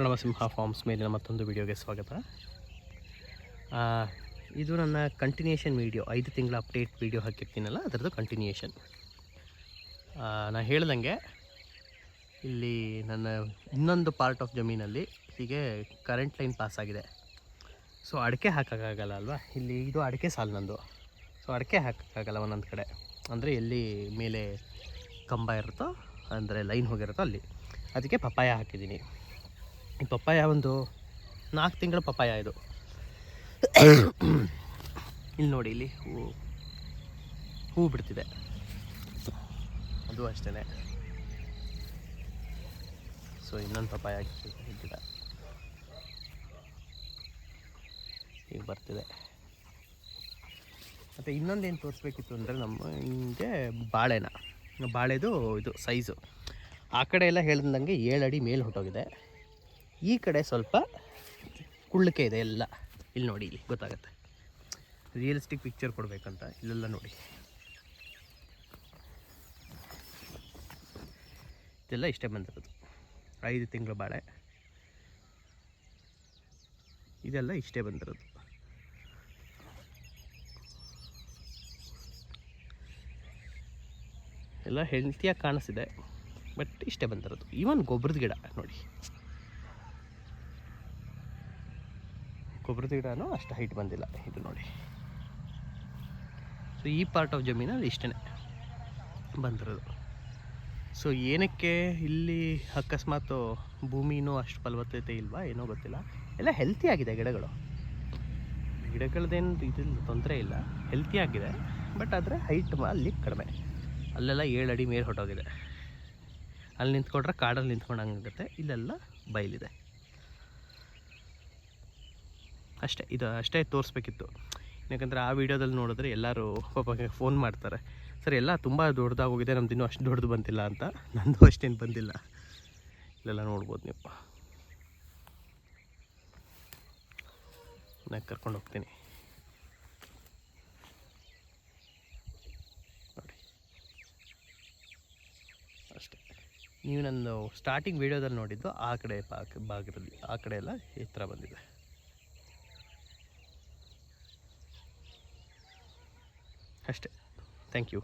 ಪ್ರಣವಸಿಂಹ forms ಮೇಲಿನ ಮತ್ತೊಂದು ವಿಡಿಯೋಗೆ ಸ್ವಾಗತ. ಇದು ನನ್ನ ಕಂಟಿನ್ಯೂಷನ್ ವೀಡಿಯೋ ಐದು ತಿಂಗಳ ಅಪ್ಡೇಟ್ ವೀಡಿಯೋ ಹಾಕಿರ್ತೀನಲ್ಲ, ಅದರದ್ದು ಕಂಟಿನ್ಯೂಷನ್ ನಾನು ಹೇಳ್ದಂಗೆ ಇಲ್ಲಿ ನನ್ನ ಇನ್ನೊಂದು ಪಾರ್ಟ್ ಆಫ್ ಜಮೀನಲ್ಲಿ ಹೀಗೆ ಕರೆಂಟ್ ಲೈನ್ ಪಾಸ್ ಆಗಿದೆ. ಸೊ ಅಡಿಕೆ ಹಾಕೋಕ್ಕಾಗಲ್ಲ ಅಲ್ವಾ? ಇಲ್ಲಿ ಇದು ಅಡಿಕೆ ಸಾಲು ನಂದು. ಸೊ ಅಡಿಕೆ ಹಾಕೋಕ್ಕಾಗಲ್ಲ ಒಂದೊಂದು ಕಡೆ. ಅಂದರೆ ಎಲ್ಲಿ ಮೇಲೆ ಕಂಬ ಇರುತ್ತೋ, ಅಂದರೆ ಲೈನ್ ಹೋಗಿರುತ್ತೋ ಅಲ್ಲಿ. ಅದಕ್ಕೆ ಪಪ್ಪಾಯ ಹಾಕಿದ್ದೀನಿ. ಈ ಪಪ್ಪಾಯ ಒಂದು ನಾಲ್ಕು ತಿಂಗಳ ಪಪ್ಪಾಯ ಇದು. ಇಲ್ಲಿ ನೋಡಿ, ಇಲ್ಲಿ ಹೂ ಹೂ ಬಿಡ್ತಿದೆ. ಅದು ಅಷ್ಟೇ ಸೊ ಇನ್ನೊಂದು ಪಪ್ಪಾಯ ಗಿಡ ಈಗ ಬರ್ತಿದೆ. ಮತ್ತು ಇನ್ನೊಂದೇನು ತೋರಿಸ್ಬೇಕಿತ್ತು ಅಂದರೆ ನಮ್ಮ ಹಿಂಗೆ ಬಾಳೆನ. ಬಾಳೆದು ಇದು ಸೈಜು ಆ ಕಡೆ ಎಲ್ಲ ಹೇಳ್ದಂಗೆ ಏಳು ಅಡಿ ಮೇಲೆ ಹೊಟ್ಟೋಗಿದೆ. ಈ ಕಡೆ ಸ್ವಲ್ಪ ಕುಳ್ಳಕ್ಕೆ ಇದೆ ಎಲ್ಲ. ಇಲ್ಲಿ ನೋಡಿ, ಇಲ್ಲಿ ಗೊತ್ತಾಗುತ್ತೆ. ರಿಯಲಿಸ್ಟಿಕ್ ಪಿಕ್ಚರ್ ಕೊಡಬೇಕಂತ ಇಲ್ಲೆಲ್ಲ ನೋಡಿ. ಇದೆಲ್ಲ ಇಷ್ಟೇ ಬಂದಿರೋದು. ಐದು ತಿಂಗಳು ಬಾಳೆ. ಇದೆಲ್ಲ ಇಷ್ಟೇ ಬಂದಿರೋದು. ಎಲ್ಲ ಹೆಲ್ತಿಯಾಗಿ ಕಾಣಿಸಿದೆ ಬಟ್ ಇಷ್ಟೇ ಬಂದಿರೋದು. ಈವನ್ ಗೊಬ್ಬರದ ಗಿಡ, ನೋಡಿ. ಗೊಬ್ಬರದ ಗಿಡನೂ ಅಷ್ಟು ಹೈಟ್ ಬಂದಿಲ್ಲ. ಇದು ನೋಡಿ. ಸೊ ಈ ಪಾರ್ಟ್ ಆಫ್ ಜಮೀನಲ್ಲಿ ಇಷ್ಟೇ ಬಂದಿರೋದು. ಸೊ ಏನಕ್ಕೆ ಇಲ್ಲಿ ಅಕಸ್ಮಾತ್ ಭೂಮಿನೂ ಅಷ್ಟು ಫಲವತ್ತತೆ ಇಲ್ವಾ, ಏನೋ ಗೊತ್ತಿಲ್ಲ. ಎಲ್ಲ ಹೆಲ್ತಿ ಆಗಿದೆ ಗಿಡಗಳು. ಗಿಡಗಳದ್ದೇನು ಇದಿಲ್ಲ, ತೊಂದರೆ ಇಲ್ಲ. ಹೆಲ್ತಿ ಆಗಿದೆ ಬಟ್ ಆದರೆ ಹೈಟ್ ಅಲ್ಲಿ ಕಡಿಮೆ. ಅಲ್ಲೆಲ್ಲ ಏಳು ಅಡಿ ಮೇಲೆ ಹೊಟ್ಟೋಗಿದೆ ಅಲ್ಲಿ ನಿಂತ್ಕೊಂಡ್ರೆ ಕಾಡಲ್ಲಿ ನಿಂತ್ಕೊಂಡಂಗಾಗುತ್ತೆ, ಇಲ್ಲೆಲ್ಲ ಬಯಲಿದೆ. ಅಷ್ಟೇ, ಇದು ಅಷ್ಟೇ ತೋರಿಸ್ಬೇಕಿತ್ತು. ಯಾಕಂದರೆ ಆ ವಿಡಿಯೋದಲ್ಲಿ ನೋಡಿದ್ರೆ ಎಲ್ಲರೂ ಪಾಪ ಫೋನ್ ಮಾಡ್ತಾರೆ. ಸರ್, ಎಲ್ಲ ತುಂಬ ದೊಡ್ಡದಾಗಿ ಹೋಗಿದೆ ನಮ್ದು ದಿನ ಅಷ್ಟು ದೊಡ್ಡದು ಬಂದಿಲ್ಲ ಅಂತ. ನಂದು ಅಷ್ಟೇನು ಬಂದಿಲ್ಲ. ಇಲ್ಲೆಲ್ಲ ನೋಡ್ಬೋದು ನೀವು. ನಾನು ಕರ್ಕೊಂಡು ಹೋಗ್ತೀನಿ. ನೋಡಿ. ಅಷ್ಟೇ. ನೀವು ನಂದು ಸ್ಟಾರ್ಟಿಂಗ್ ವೀಡಿಯೋದಲ್ಲಿ ನೋಡಿದ್ದು ಆ ಕಡೆ ಭಾಗ ಭಾಗದಲ್ಲಿ ಆ ಕಡೆ ಎಲ್ಲ ಥರ ಬಂದಿದೆ. ಅಷ್ಟೇ. Thank you